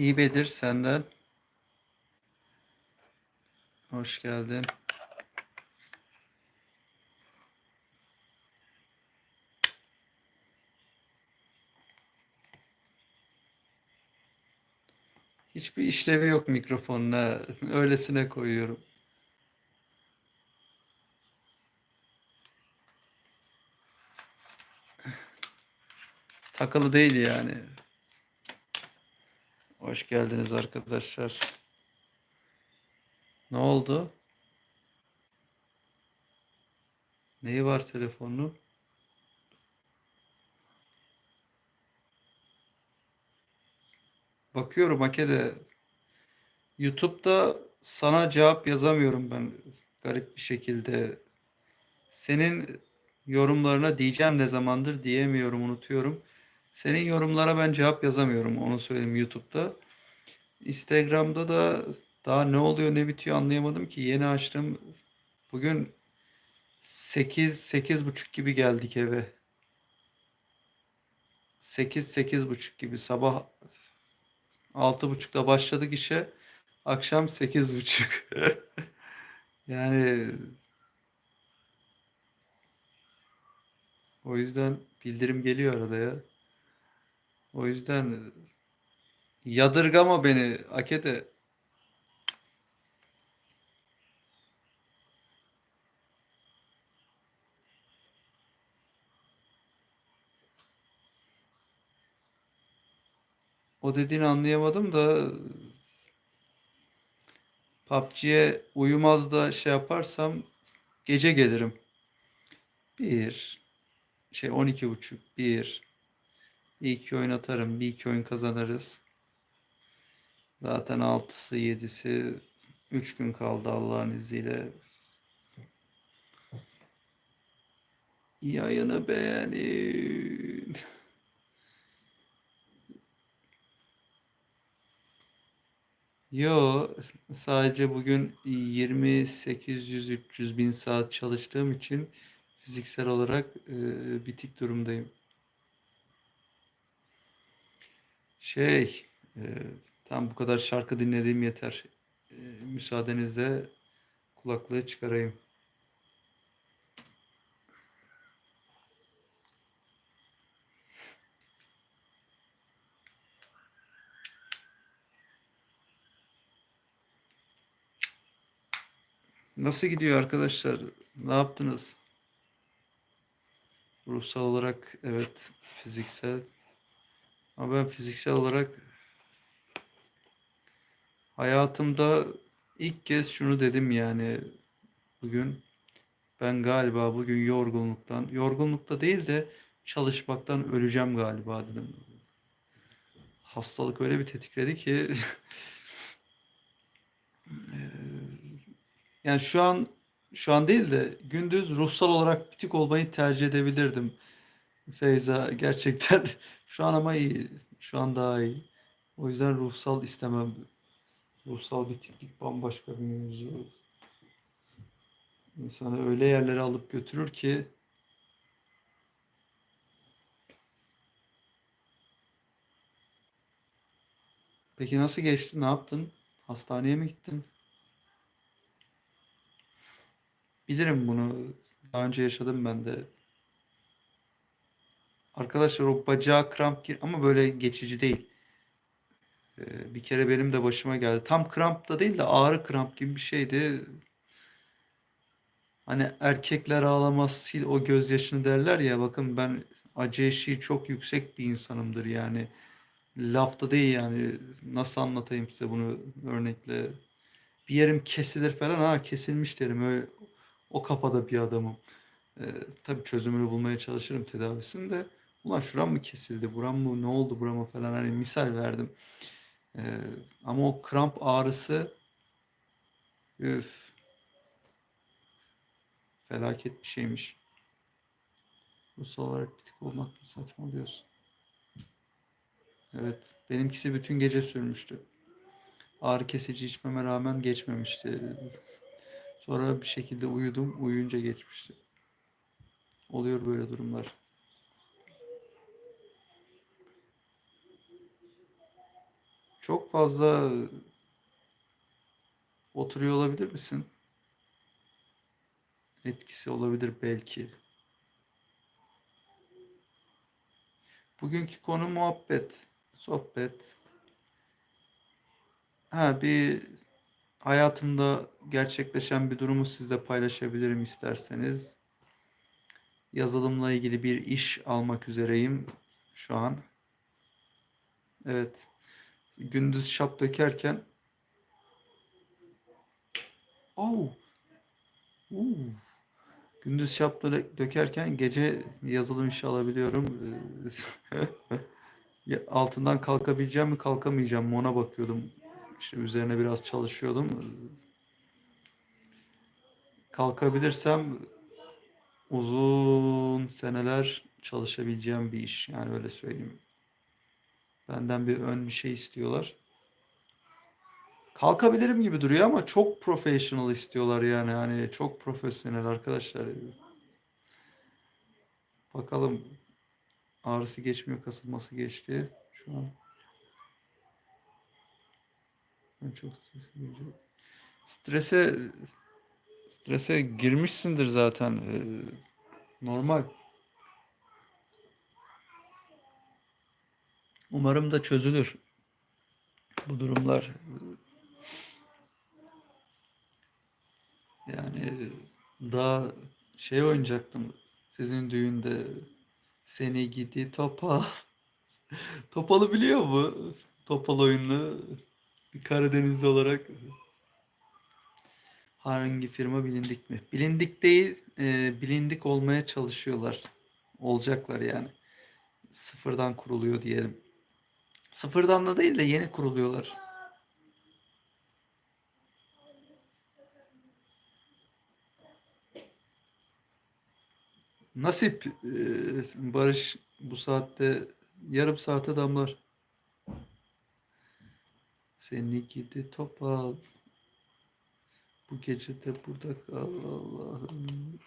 İyi Bedir senden. Hoş geldin. Hiçbir işlevi yok mikrofonuna. Öylesine koyuyorum. Takılı değil yani. Hoş geldiniz arkadaşlar. Ne oldu? Neyi var telefonun? Bakıyorum Hake'de. YouTube'da sana cevap yazamıyorum ben garip bir şekilde. Senin yorumlarına diyeceğim ne zamandır diyemiyorum, unutuyorum. Senin yorumlara ben cevap yazamıyorum, onu söyleyeyim YouTube'da. Instagram'da da daha ne oluyor ne bitiyor anlayamadım ki. Yeni açtım. Bugün 8 8 buçuk gibi geldik eve. 8 8 buçuk gibi sabah altı buçukta başladık işe. Akşam sekiz buçuk. Yani o yüzden bildirim geliyor arada ya. O yüzden yadırgama beni Akede. O dediğini anlayamadım da PUBG'ye uyumaz da şey yaparsam gece gelirim. Bir şey 12 buçuk bir bir iki oyun atarım bir iki oyun kazanırız. Zaten altısı yedisi üç gün kaldı Allah'ın izniyle. Yayını beğenin. Yo, sadece bugün 2800-300 bin saat çalıştığım için fiziksel olarak e, bitik durumdayım. Şey, e, tam bu kadar şarkı dinlediğim yeter. E, müsaadenizle kulaklığı çıkarayım. Nasıl gidiyor arkadaşlar? Ne yaptınız? Ruhsal olarak evet fiziksel. Ama ben fiziksel olarak hayatımda ilk kez şunu dedim yani bugün ben galiba bugün yorgunluktan, yorgunlukta değil de çalışmaktan öleceğim galiba dedim. Hastalık öyle bir tetikledi ki yani şu an şu an değil de gündüz ruhsal olarak bitik olmayı tercih edebilirdim. Feyza gerçekten şu an ama iyi. Şu an daha iyi. O yüzden ruhsal istemem. Ruhsal bitiklik bambaşka bir mevzu. İnsanı öyle yerlere alıp götürür ki Peki nasıl geçti? Ne yaptın? Hastaneye mi gittin? Bilirim bunu. Daha önce yaşadım ben de. Arkadaşlar o bacağı kramp gir ama böyle geçici değil. Ee, bir kere benim de başıma geldi. Tam kramp da değil de ağrı kramp gibi bir şeydi. Hani erkekler ağlamaz sil o gözyaşını derler ya. Bakın ben acı eşiği çok yüksek bir insanımdır yani. Lafta değil yani. Nasıl anlatayım size bunu örnekle. Bir yerim kesilir falan ha kesilmiş derim. Öyle, o kafada bir adamım. Ee, tabii çözümünü bulmaya çalışırım tedavisini de. Ulan şuram mı kesildi, buram mı ne oldu burama falan hani misal verdim. Ee, ama o kramp ağrısı üf, felaket bir şeymiş. Ruhsal olarak bitik olmak mı saçma diyorsun. Evet, benimkisi bütün gece sürmüştü. Ağrı kesici içmeme rağmen geçmemişti. Sonra bir şekilde uyudum, uyuyunca geçmişti. Oluyor böyle durumlar. Çok fazla oturuyor olabilir misin? Etkisi olabilir belki. Bugünkü konu muhabbet, sohbet. Ha bir hayatımda gerçekleşen bir durumu sizle paylaşabilirim isterseniz. Yazılımla ilgili bir iş almak üzereyim şu an. Evet. Gündüz şap dökerken Oh. Uh. Gündüz şap dö- dökerken gece yazılım işi alabiliyorum. Altından kalkabileceğim mi kalkamayacağım mı ona bakıyordum. İşte üzerine biraz çalışıyordum. Kalkabilirsem uzun seneler çalışabileceğim bir iş. Yani öyle söyleyeyim. Benden bir ön bir şey istiyorlar. Kalkabilirim gibi duruyor ama çok professional istiyorlar yani. Hani çok profesyonel arkadaşlar. Bakalım ağrısı geçmiyor, kasılması geçti. Şu an ben çok strese Strese girmişsindir zaten. Ee, normal. Umarım da çözülür bu durumlar. Yani daha şey oynayacaktım sizin düğünde seni gidi topa. Topalı biliyor mu? Topal oyununu bir Karadenizli olarak hangi firma bilindik mi? Bilindik değil, e, bilindik olmaya çalışıyorlar. Olacaklar yani. Sıfırdan kuruluyor diyelim. Sıfırdan da değil de yeni kuruluyorlar. Nasip e, Barış bu saatte yarım saate damlar. Seni gidi topal. Bu gece de burada kal Allah'ım.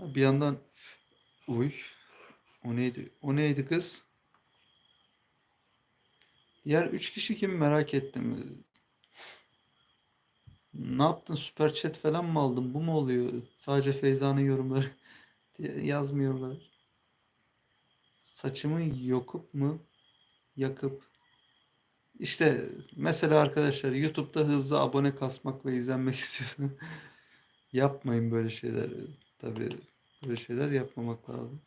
Bir yandan uy o neydi? O neydi kız? Diğer üç kişi kim merak ettim. Ne yaptın? Süper chat falan mı aldın? Bu mu oluyor? Sadece Feyza'nın yorumları diye yazmıyorlar. Saçımı yokup mu? Yakıp. İşte mesela arkadaşlar YouTube'da hızlı abone kasmak ve izlenmek istiyorsun. Yapmayın böyle şeyler. Tabii böyle şeyler yapmamak lazım.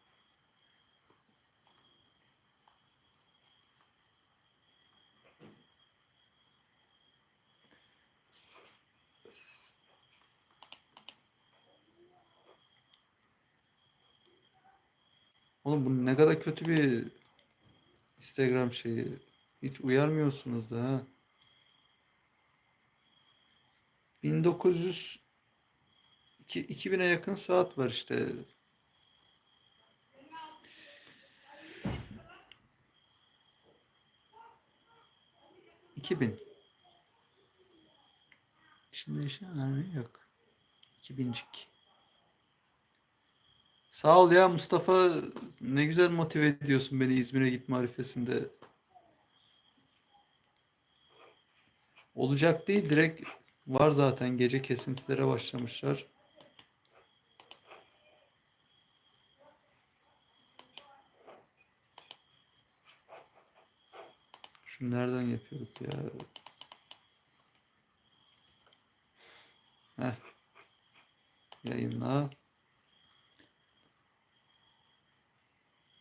Oğlum bu ne kadar kötü bir Instagram şeyi. Hiç uyarmıyorsunuz da ha. 1900 iki- 2000'e yakın saat var işte. ...2000. Şimdi işe yok. 2000'cik. Sağ ol ya Mustafa. Ne güzel motive ediyorsun beni İzmir'e gitme arifesinde. Olacak değil direkt var zaten gece kesintilere başlamışlar. Şu nereden yapıyorduk ya? Heh. Yayınla.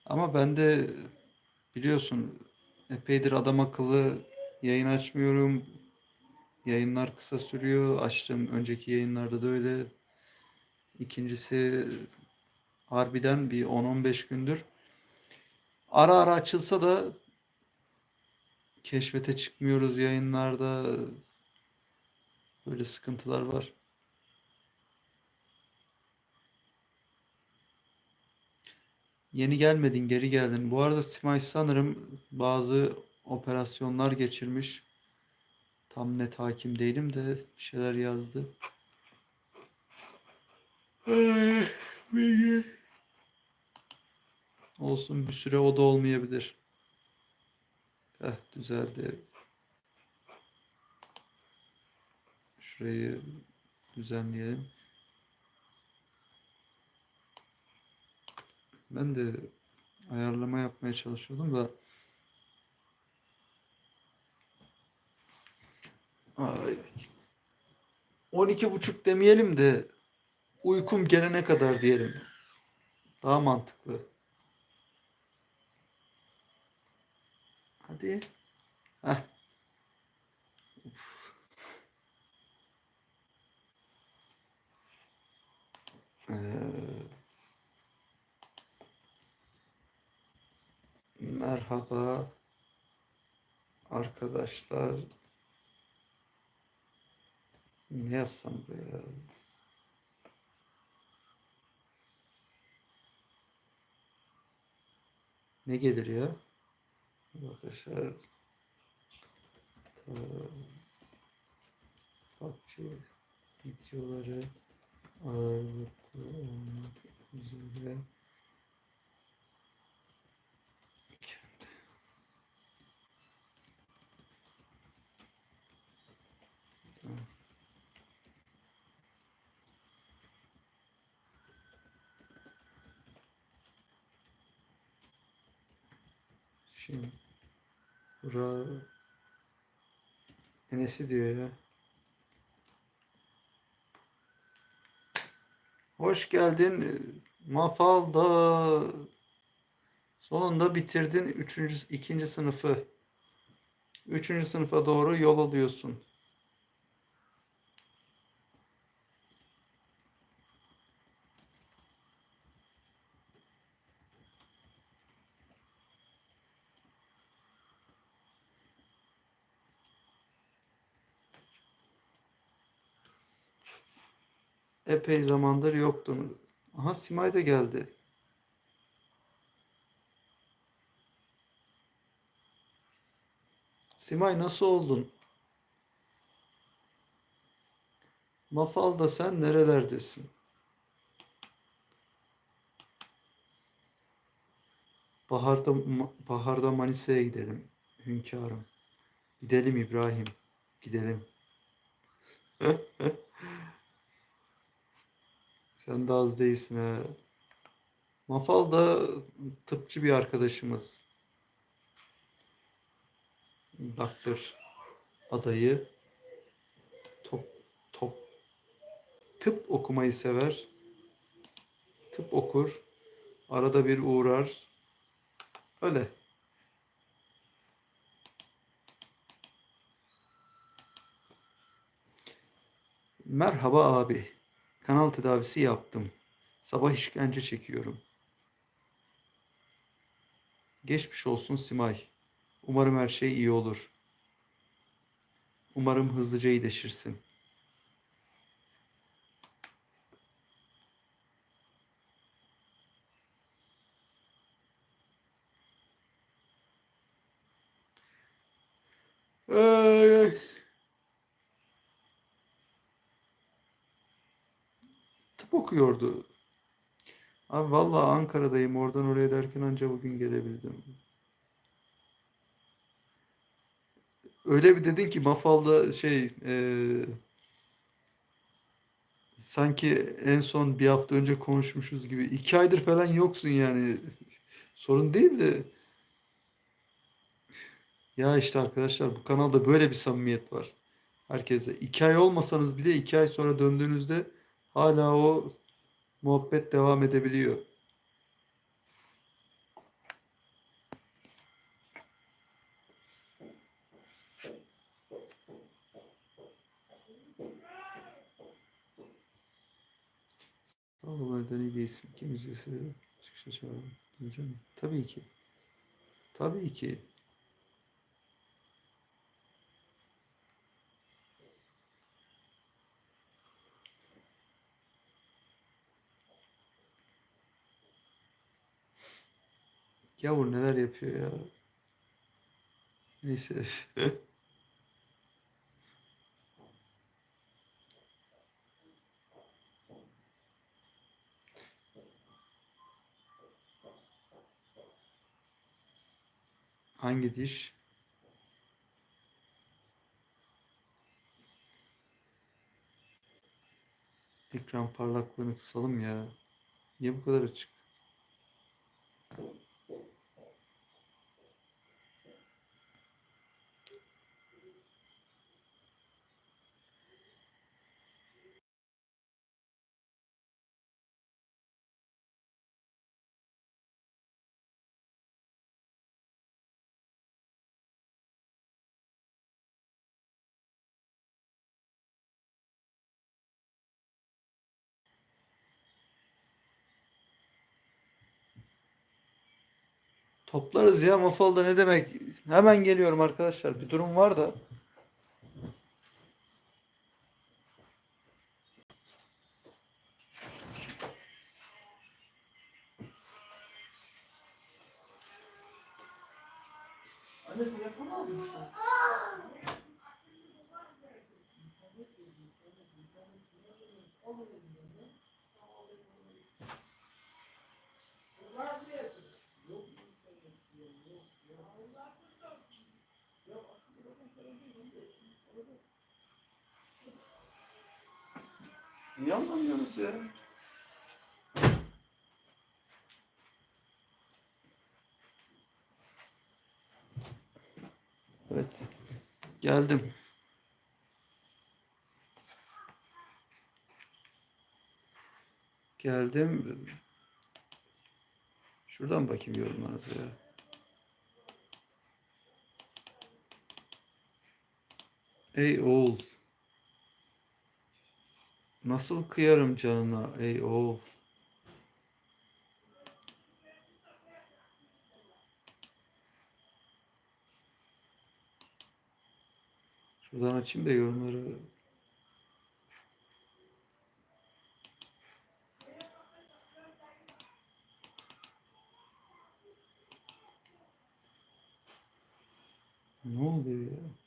Ama ben de biliyorsun epeydir adam akıllı yayın açmıyorum. Yayınlar kısa sürüyor. Açtığım önceki yayınlarda da öyle. İkincisi harbiden bir 10-15 gündür. Ara ara açılsa da keşfete çıkmıyoruz yayınlarda. Böyle sıkıntılar var. Yeni gelmedin, geri geldin. Bu arada Simay sanırım bazı operasyonlar geçirmiş. Tam net hakim değilim de bir şeyler yazdı. Olsun bir süre o da olmayabilir. Heh, düzeldi. Şurayı düzenleyelim. Ben de ayarlama yapmaya çalışıyordum da Ay. 12 buçuk demeyelim de uykum gelene kadar diyelim. Daha mantıklı. Hadi. Heh. Uf. Ee, merhaba arkadaşlar. Ne yazsam buraya? Ne gelir ya? Arkadaşlar PUBG videoları ağırlıklı olmak üzere Şimdi bura Enes'i diyor ya. Hoş geldin. Mafalda sonunda bitirdin üçüncü, ikinci sınıfı. Üçüncü sınıfa doğru yol alıyorsun. Epey zamandır yoktun. Aha Simay da geldi. Simay nasıl oldun? Mafalda sen nerelerdesin? Baharda baharda Manisa'ya gidelim hünkârım. Gidelim İbrahim. Gidelim. Sen de az değilsin ha. Mafal da tıpçı bir arkadaşımız. Doktor adayı. Top, top. Tıp okumayı sever. Tıp okur. Arada bir uğrar. Öyle. Merhaba abi. Kanal tedavisi yaptım. Sabah işkence çekiyorum. Geçmiş olsun Simay. Umarım her şey iyi olur. Umarım hızlıca iyileşirsin. Ay, ay. Tıp okuyordu. Abi vallahi Ankara'dayım. Oradan oraya derken anca bugün gelebildim. Öyle bir dedin ki Mafal'da şey eee, sanki en son bir hafta önce konuşmuşuz gibi. iki aydır falan yoksun yani. Sorun değil de. Ya işte arkadaşlar bu kanalda böyle bir samimiyet var. Herkese. iki ay olmasanız bile iki ay sonra döndüğünüzde hala o muhabbet devam edebiliyor. Sağlıklardan iyi değilsin. Kim üzülse çıkışa çağırın. Tabii ki. Tabii ki. Yavur neler yapıyor ya. Neyse. Hangi diş? Ekran parlaklığını kısalım ya. Niye bu kadar açık? Toplarız ya Mafalda ne demek? Hemen geliyorum arkadaşlar. Bir durum var da. Anne telefon aldın sen. Niye anlamıyorsunuz ya? Evet. Geldim. Geldim. Şuradan bakayım yorumlarınıza ya. Ey oğul. Nasıl kıyarım canına ey oğul. Şuradan açayım da yorumları. Ne oluyor ya?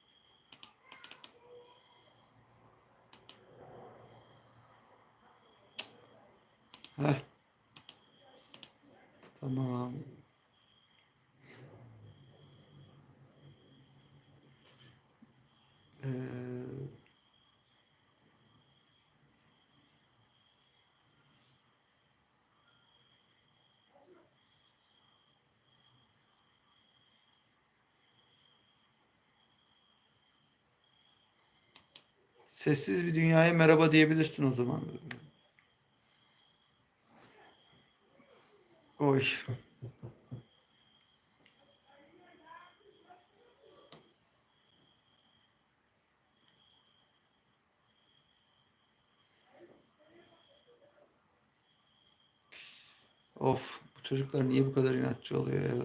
Heh. Tamam. Ee, sessiz bir dünyaya merhaba diyebilirsin o zaman. Oy. Of, bu çocuklar niye bu kadar inatçı oluyor ya?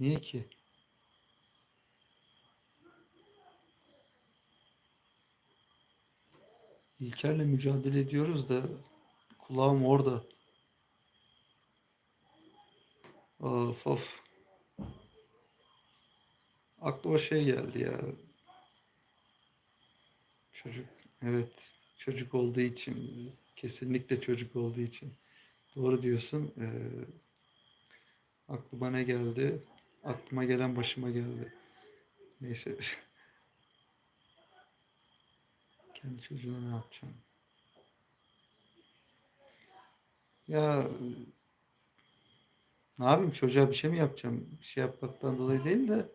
Niye ki? İlker'le mücadele ediyoruz da kulağım orada. Of of. Aklıma şey geldi ya. Çocuk. Evet. Çocuk olduğu için. Kesinlikle çocuk olduğu için. Doğru diyorsun. Ee, aklıma ne geldi? Aklıma gelen başıma geldi. Neyse. Kendi çocuğuna ne yapacağım? Ya ne yapayım çocuğa bir şey mi yapacağım? Bir şey yapmaktan dolayı değil de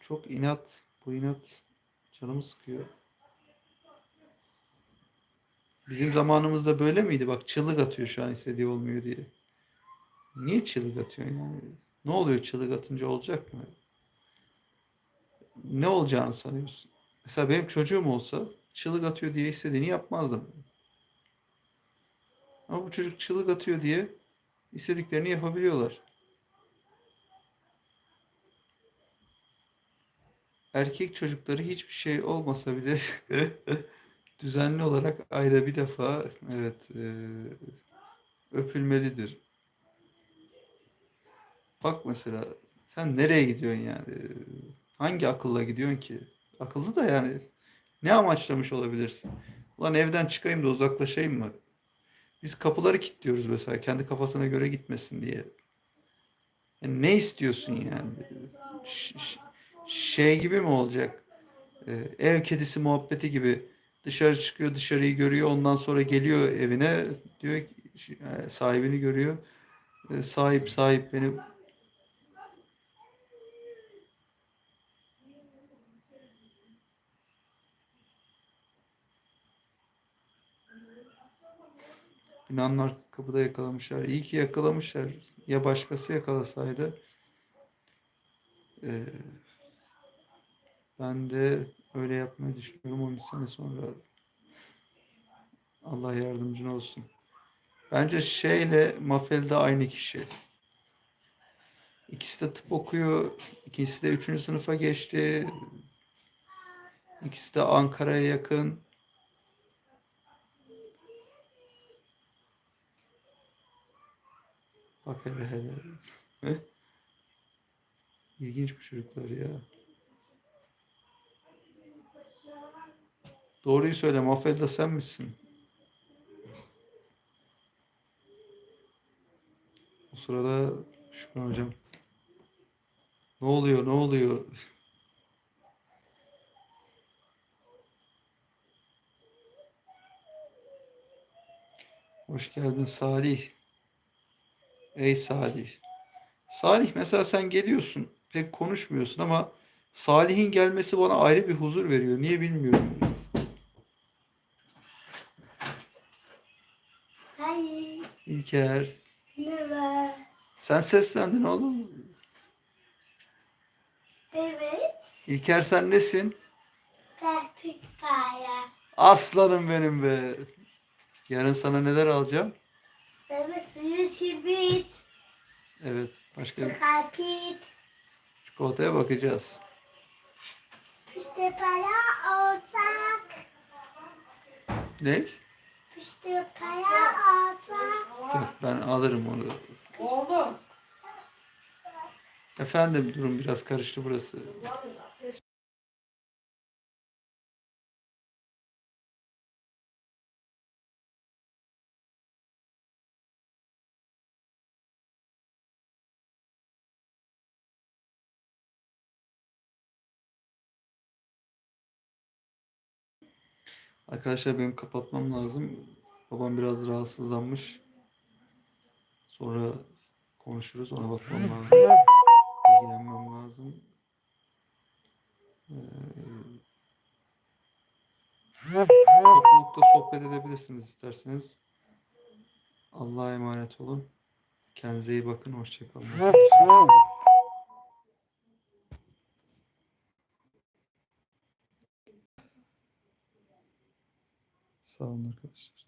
çok inat. Bu inat canımı sıkıyor. Bizim zamanımızda böyle miydi? Bak çığlık atıyor şu an istediği olmuyor diye. Niye çığlık atıyorsun yani? Ne oluyor çığlık atınca olacak mı? Ne olacağını sanıyorsun? Mesela benim çocuğum olsa çığlık atıyor diye istediğini yapmazdım. Ama bu çocuk çığlık atıyor diye istediklerini yapabiliyorlar. Erkek çocukları hiçbir şey olmasa bile düzenli olarak ayda bir defa evet e, öpülmelidir. Bak mesela sen nereye gidiyorsun yani? Hangi akılla gidiyorsun ki? Akıllı da yani ne amaçlamış olabilirsin? Ulan evden çıkayım da uzaklaşayım mı? Biz kapıları kilitliyoruz mesela kendi kafasına göre gitmesin diye. Yani ne istiyorsun yani? Şey gibi mi olacak? Ee, ev kedisi muhabbeti gibi dışarı çıkıyor, dışarıyı görüyor, ondan sonra geliyor evine diyor ki e, sahibini görüyor. E, Sahip sahip beni binanın arka kapıda yakalamışlar. İyi ki yakalamışlar. Ya başkası yakalasaydı. e, ben de öyle yapmayı düşünüyorum 13 sene sonra. Allah yardımcın olsun. Bence şeyle Mafelde aynı kişi. İkisi de tıp okuyor. İkisi de üçüncü sınıfa geçti. İkisi de Ankara'ya yakın. Bak hele hele. İlginç bu çocuklar ya. Doğruyu söyle Mafelde sen misin? O sırada Şükran hocam. Ne oluyor? Ne oluyor? Hoş geldin Salih. Ey Salih. Salih mesela sen geliyorsun. Pek konuşmuyorsun ama Salih'in gelmesi bana ayrı bir huzur veriyor. Niye bilmiyorum. Hayır. İlker. Ne var? Sen seslendin oğlum. Evet. İlker sen nesin? Trafik. Aslanım benim be. Yarın sana neler alacağım? Simit. Evet. Başka bir Trafik. çikolataya bakacağız. İşte para olacak. Ne? İşte para olacak. Yok ben alırım onu. Oğlum. Efendim durum biraz karıştı burası. Arkadaşlar benim kapatmam lazım. Babam biraz rahatsızlanmış. Sonra konuşuruz. Ona bakmam lazım. İlgilenmem lazım. Ee, toplulukta sohbet edebilirsiniz isterseniz. Allah'a emanet olun. Kendinize iyi bakın. Hoşçakalın. Sağ olun arkadaşlar.